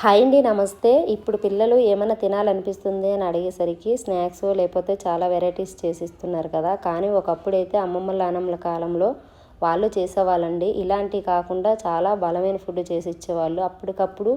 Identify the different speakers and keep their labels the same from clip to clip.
Speaker 1: Hi అండి నమస్తే. ఇప్పుడు పిల్లలు ఏమైనా తినాలనిపిస్తుంది అని అడిగేసరికి స్నాక్స్ లేకపోతే చాలా వెరైటీస్ చేసిస్తున్నారు కదా. కానీ ఒకప్పుడైతే అమ్మమ్మ నాన్నమ్మల కాలంలో వాళ్ళు చేసేవాళ్ళండి. ఇలాంటివి కాకుండా చాలా బలమైన ఫుడ్ చేసి ఇచ్చేవాళ్ళు. అప్పటికప్పుడు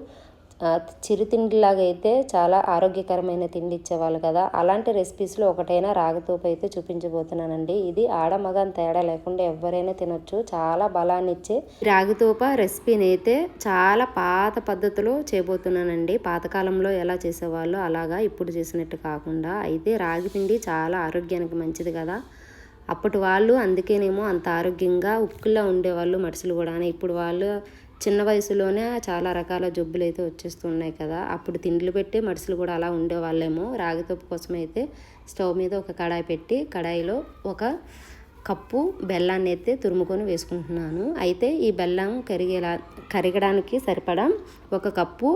Speaker 1: చిరుతిండిలాగా అయితే చాలా ఆరోగ్యకరమైన తిండి ఇచ్చేవాళ్ళు కదా. అలాంటి రెసిపీస్లో ఒకటైనా రాగతోపు అయితే చూపించబోతున్నానండి. ఇది ఆడమగం తేడా లేకుండా ఎవరైనా తినొచ్చు. చాలా బలాన్ని ఇచ్చే రాగితోప రెసిపీని అయితే చాలా పాత పద్ధతిలో చేయబోతున్నానండి. పాతకాలంలో ఎలా చేసేవాళ్ళు అలాగా ఇప్పుడు చేసినట్టు కాకుండా. అయితే రాగి పిండి చాలా ఆరోగ్యానికి మంచిది కదా. అప్పటి వాళ్ళు అందుకేనేమో అంత ఆరోగ్యంగా ఉక్కుల్లో ఉండేవాళ్ళు మనుషులు కూడా ఇప్పుడు వాళ్ళు చిన్న వయసులోనే చాలా రకాల జబ్బులు అయితే వచ్చేస్తున్నాయి కదా. అప్పుడు తిండ్లు పెట్టి మడిసలు కూడా అలా ఉండేవాళ్ళేమో. రాగితోపు కోసం అయితే స్టవ్ మీద ఒక కడాయి పెట్టి కడాయిలో ఒక కప్పు బెల్లాన్ని అయితే తురుముకొని వేసుకుంటున్నాను. అయితే ఈ బెల్లం కరిగేలా కరిగడానికి సరిపడా ఒక కప్పు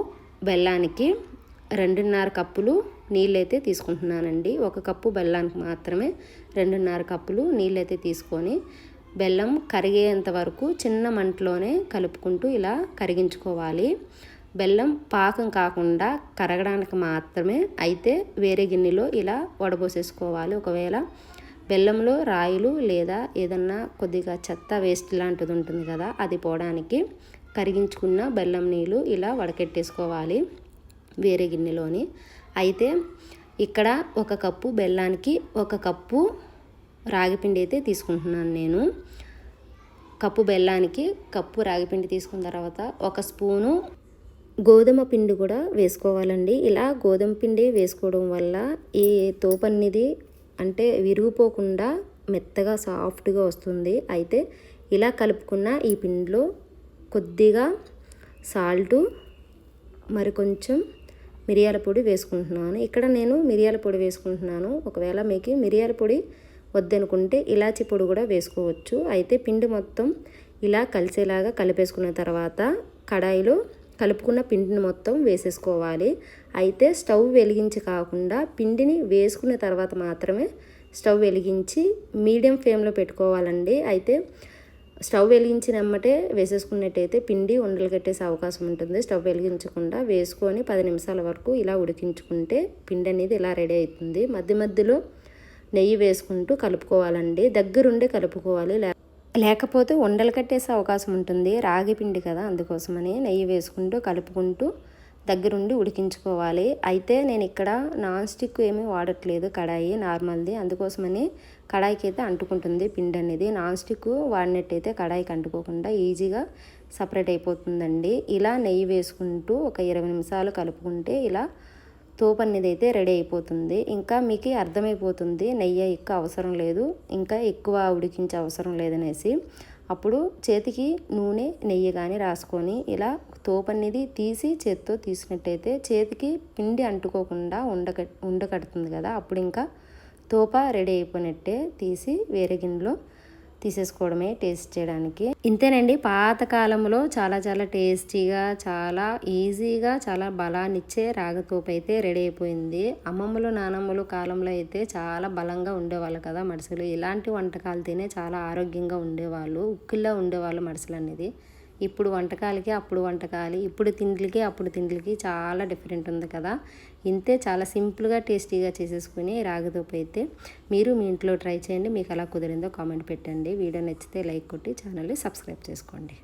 Speaker 1: బెల్లానికి రెండున్నర కప్పులు నీళ్ళైతే తీసుకుంటున్నానండి. ఒక కప్పు బెల్లానికి మాత్రమే రెండున్నర కప్పులు నీళ్ళైతే తీసుకొని బెల్లం కరిగేంత వరకు చిన్న మంటలోనే కలుపుకుంటూ ఇలా కరిగించుకోవాలి. బెల్లం పాకం కాకుండా కరగడానికి మాత్రమే అయితే వేరే గిన్నెలో ఇలా వడబోసేసుకోవాలి. ఒకవేళ బెల్లంలో రాయిలు లేదా ఏదన్నా కొద్దిగా చెత్త వేస్ట్ లాంటిది ఉంటుంది కదా అది పోవడానికి కరిగించుకున్న బెల్లం నీళ్ళు ఇలా వడకెట్టేసుకోవాలి వేరే గిన్నెలోని. అయితే ఇక్కడ ఒక కప్పు బెల్లానికి ఒక కప్పు రాగిపిండి అయితే తీసుకుంటున్నాను నేను. కప్పు బెల్లానికి కప్పు రాగిపిండి తీసుకున్న తర్వాత ఒక స్పూను గోధుమ పిండి కూడా వేసుకోవాలండి. ఇలా గోధుమ పిండి వేసుకోవడం వల్ల ఈ తోపన్నిది అంటే విరిగిపోకుండా మెత్తగా సాఫ్ట్గా వస్తుంది. అయితే ఇలా కలుపుకున్న ఈ పిండిలో కొద్దిగా సాల్టు మరి కొంచెం మిరియాల పొడి వేసుకుంటున్నాను. ఇక్కడ నేను మిరియాల పొడి వేసుకుంటున్నాను. ఒకవేళ మీకు మిరియాల పొడి వద్దనుకుంటే ఇలాచి పొడి కూడా వేసుకోవచ్చు. అయితే పిండి మొత్తం ఇలా కలిసేలాగా కలిపేసుకున్న తర్వాత కడాయిలో కలుపుకున్న పిండిని మొత్తం వేసేసుకోవాలి. అయితే స్టవ్ వెలిగించి కాకుండా పిండిని వేసుకున్న తర్వాత మాత్రమే స్టవ్ వెలిగించి మీడియం ఫ్లేమ్లో పెట్టుకోవాలండి. అయితే స్టవ్ వెలిగించినమ్మటే వేసేసుకున్నట్టయితే పిండి ఉండలు కట్టేసే అవకాశం ఉంటుంది. స్టవ్ వెలిగించకుండా వేసుకొని పది నిమిషాల వరకు ఇలా ఉడికించుకుంటే పిండి అనేది ఇలా రెడీ అవుతుంది. మధ్య మధ్యలో నెయ్యి వేసుకుంటూ కలుపుకోవాలండి. దగ్గరుండే కలుపుకోవాలి. లేకపోతే ఉండలు కట్టేసే అవకాశం ఉంటుంది. రాగి పిండి కదా అందుకోసమని నెయ్యి వేసుకుంటూ కలుపుకుంటూ దగ్గరుండి ఉడికించుకోవాలి. అయితే నేను ఇక్కడ నాన్ స్టిక్ ఏమీ వాడట్లేదు కడాయి నార్మల్ది. అందుకోసమని కడాయికి అయితే అంటుకుంటుంది పిండి అనేది. నాన్ స్టిక్ వాడినట్టయితే కడాయికి అంటుకోకుండా ఈజీగా సపరేట్ అయిపోతుందండి. ఇలా నెయ్యి వేసుకుంటూ ఒక ఇరవై నిమిషాలు కలుపుకుంటే ఇలా తోపు అనేది అయితే రెడీ అయిపోతుంది. ఇంకా మీకు అర్థమైపోతుంది నెయ్యి ఎక్కువ అవసరం లేదు ఇంకా ఎక్కువ ఉడికించే అవసరం లేదనేసి. అప్పుడు చేతికి నూనె నెయ్యి కానీ రాసుకొని ఇలా తోపు అనేది తీసి చేతితో తీసినట్టయితే చేతికి పిండి అంటుకోకుండా ఉండక ఉండకడుతుంది కదా. అప్పుడు ఇంకా తోప రెడీ అయిపోయినట్టే తీసి వేరే గిన్నెలో తీసేసుకోవడమే టేస్ట్ చేయడానికి. ఇంతేనండి పాతకాలంలో చాలా చాలా టేస్టీగా చాలా ఈజీగా చాలా బలాన్నిచ్చే రాగతోపు అయితే రెడీ అయిపోయింది. అమ్మమ్మలు నానమ్మలు కాలంలో అయితే చాలా బలంగా ఉండేవాళ్ళు కదా మడసలు ఇలాంటి వంటకాలు తినే చాలా ఆరోగ్యంగా ఉండేవాళ్ళు ఉక్కిల్లో ఉండేవాళ్ళు మడసలు అనేది ఇప్పుడు వంటకాలకి అప్పుడు వంటకాలి ఇప్పుడు తిండ్లకి అప్పుడు తిండ్లకి చాలా డిఫరెంట్ ఉంది కదా. ఇంతే చాలా సింపుల్గా టేస్టీగా చేసేసుకుని రాగిదోపు అయితే మీరు మీ ఇంట్లో ట్రై చేయండి. మీకు ఎలా కుదిరిందో కామెంట్ పెట్టండి. వీడియో నచ్చితే లైక్ కొట్టి ఛానల్ని సబ్స్క్రైబ్ చేసుకోండి.